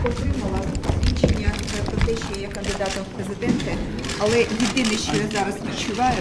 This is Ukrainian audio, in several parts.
Thank you. Кандидатом в президенти, але єдине, що я зараз відчуваю,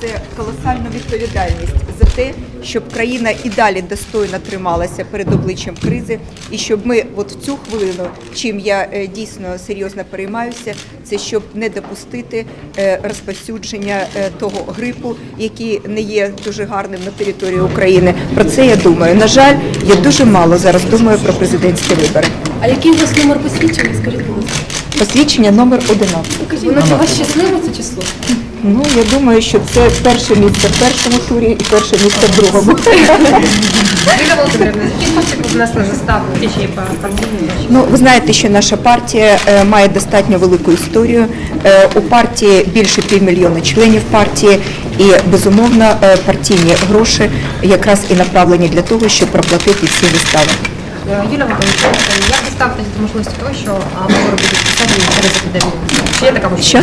це колосальну відповідальність за те, щоб країна і далі достойно трималася перед обличчям кризи, і щоб ми, от в цю хвилину, чим я е, дійсно серйозно переймаюся, це щоб не допустити е, розповсюдження е, того грипу, який не є дуже гарним на території України. Про це я думаю. На жаль, я дуже мало зараз думаю про президентські вибори. А який у вас номер посвідчення? Скажіть, будь ласка. Посвідчення номер 11. Воно для вас щасливе це число? Ну я думаю, що це перше місце в першому турі і перше місце в другому. Юлія Володимирівна, з яких коштів ви внесли заставу течії по кампанії? Ну, ви знаєте, що наша партія е, має достатньо велику історію. Е, У партії більше півмільйона членів партії, і безумовно е, партійні гроші якраз і направлені для того, щоб проплатити всі вистави. Юлія Володимирівна, як ви ставитесь до можливості того, що вибори будуть скасовані через епідемію? Чи є така можливість? Що?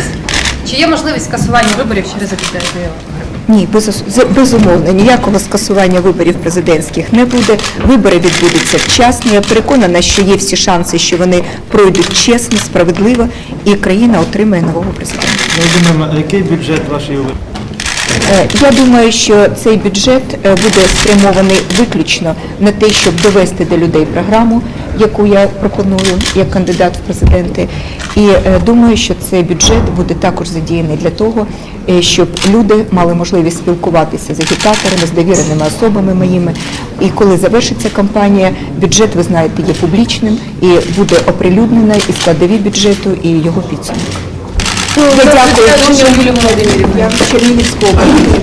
Чи є можливість скасування виборів через епідемію? Ні, без- безумовно, ніякого скасування виборів президентських не буде. Вибори відбудуться вчасно. Я переконана, що є всі шанси, що вони пройдуть чесно, справедливо, і країна отримає нового президента. Володимирівна, а який бюджет вашої ви- Е, Я думаю, що цей бюджет е, буде спрямований виключно на те, щоб довести до людей програму, яку я пропоную як кандидат в президенти. І е, думаю, що цей бюджет буде також задіяний для того, е, щоб люди мали можливість спілкуватися з агітаторами, з довіреними особами моїми. І коли завершиться кампанія, бюджет, ви знаєте, є публічним і буде оприлюднено і складові бюджету, і його підсумок. Я дякую